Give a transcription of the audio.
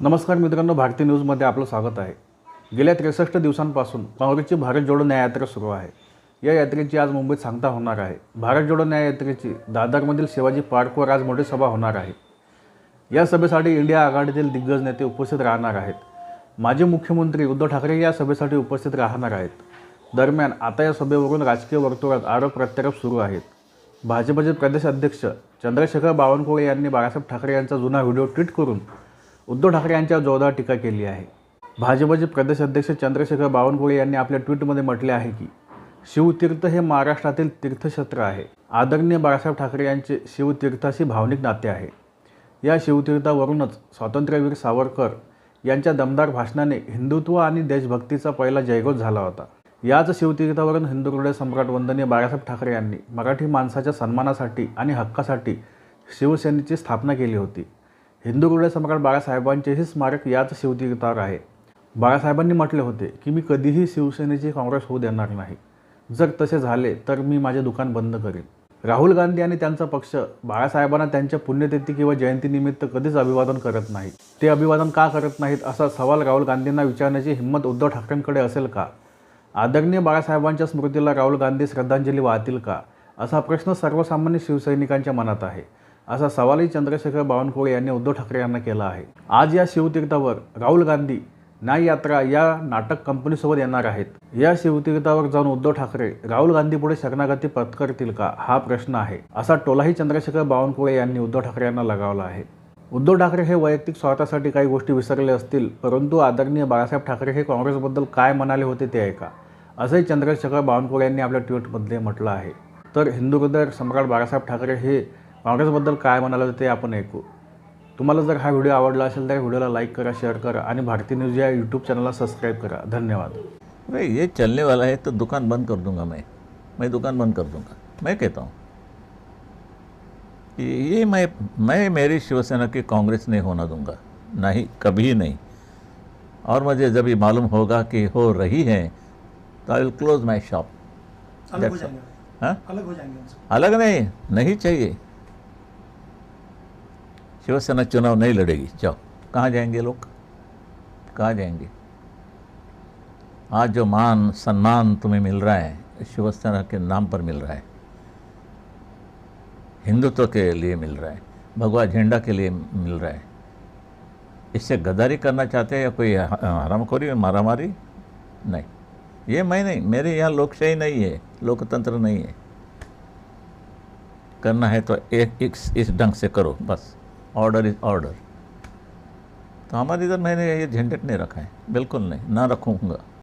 नमस्कार मित्रांनो भारतीय न्यूजमध्ये आपलं स्वागत आहे. गेल्या त्रेसष्ट दिवसांपासून काँग्रेसची भारत जोडो न्याययात्रा सुरू आहे. या यात्रेची आज मुंबईत सांगता होणार आहे. भारत जोडो न्याययात्रेची दादरमधील शिवाजी पार्कवर आज मोठी सभा होणार आहे. या सभेसाठी इंडिया आघाडीतील दिग्गज नेते उपस्थित राहणार आहेत. माजी मुख्यमंत्री उद्धव ठाकरे या सभेसाठी उपस्थित राहणार आहेत. दरम्यान आता या सभेवरून राजकीय वर्तुळात आरोप प्रत्यारोप सुरू आहेत. भाजपचे प्रदेश अध्यक्ष चंद्रशेखर बावनकुळे यांनी बाळासाहेब ठाकरे यांचा जुना व्हिडिओ ट्विट करून उद्धव ठाकरे यांच्या जोरदार टीका केली आहे. भाजपचे प्रदेश अध्यक्ष चंद्रशेखर बावनकुळे यांनी आपल्या ट्विटमध्ये म्हटले आहे की शिवतीर्थ हे महाराष्ट्रातील तीर्थक्षेत्र आहे. आदरणीय बाळासाहेब ठाकरे यांचे शिवतीर्थाशी भावनिक नाते आहे. या शिवतीर्थावरूनच स्वातंत्र्यवीर सावरकर यांच्या दमदार भाषणाने हिंदुत्व आणि देशभक्तीचा पहिला जयघोष झाला होता. याच शिवतीर्थावरून हिंदू हृदय सम्राट वंदनीय बाळासाहेब ठाकरे यांनी मराठी माणसाच्या सन्मानासाठी आणि हक्कासाठी शिवसेनेची स्थापना केली होती. हिंदू हृदय सम्राट बाळासाहेबांचेही स्मारक याच शिवतीर्थावर आहे. बाळासाहेबांनी म्हटले होते की मी कधीही शिवसेनेची काँग्रेस होऊ देणार नाही. जर तसे झाले तर मी माझे दुकान बंद करेन. राहुल गांधी आणि त्यांचा पक्ष बाळासाहेबांना त्यांच्या पुण्यतिथी किंवा जयंतीनिमित्त कधीच अभिवादन करत नाही ते अभिवादन का करत नाहीत असा सवाल राहुल गांधींना विचारण्याची हिंमत उद्धव ठाकरेंकडे असेल का? आदरणीय बाळासाहेबांच्या स्मृतीला राहुल गांधी श्रद्धांजली वाहतील का? असा प्रश्न सर्वसामान्य शिवसैनिकांच्या मनात आहे. असा सवालही चंद्रशेखर बावनकुळे यांनी उद्धव ठाकरे यांना केला आहे. आज या शिवतीर्थावर राहुल गांधी न्याय यात्रा या नाटक कंपनीसोबत येणार आहेत. या शिवतीर्थावर जाऊन उद्धव ठाकरे राहुल गांधी पुढे शरणागती पत्करतील का हा प्रश्न आहे असा टोलाही चंद्रशेखर बावनकुळे यांनी उद्धव ठाकरे यांना लगावला आहे. उद्धव ठाकरे हे वैयक्तिक स्वार्थासाठी काही गोष्टी विसरले असतील परंतु आदरणीय बाळासाहेब ठाकरे हे काँग्रेसबद्दल काय म्हणाले होते ते ऐका असंही चंद्रशेखर बावनकुळे यांनी आपल्या ट्विटमध्ये म्हटलं आहे. तर हिंदू हृदय सम्राट बाळासाहेब ठाकरे हे काँग्रेसबद्दल काय म्हणाले होते ते आपण ऐकू. तुम्हाला जर हा व्हिडिओ आवडला असेल तर व्हिडिओला लाईक करा शेअर करा आणि भारतीय न्यूज़ या यूट्यूब चॅनलला सबस्क्राईब करा. धन्यवाद. अरे ये चलने वाला है तो दुकान बंद कर दूँगा मैं मैं दुकान बंद कर दूँगा मैं कहता हूँ ये मैं मैं मेरी शिवसेना की कांग्रेस नहीं होना दूँगा। नहीं कभी नहीं। और मुझे जब ये मालूम होगा कि हो रही है तो I will close my shop अलग हो जाएँगे। हाँ? अलग हो जाएँगे उनसे। अलग नहीं नहीं चाहिए। शिवसेना चुनाव नहीं लड़ेगी। जाओ। कहाँ जाएँगे लोग? कहाँ जाएँगे? आज जो मान सम्मान तुम्हें मिल रहा है, शिवसेना के नाम पर मिल रहा है, हिंदुत्व के लिए मिल रहा है, भगवा झंडा के लिए मिल रहा है, इससे गद्दारी करना चाहते हैं या कोई हरामखोरी मारामारी? नहीं। ये मैं नहीं, मेरे यहाँ लोकशाही नहीं है, लोकतंत्र नहीं है। करना है तो एक इस ढंग से करो, बस। Order is order. तो हमारे इधर मैंने ये झंझट नहीं रखा है बिल्कुल नहीं ना रखूँगा।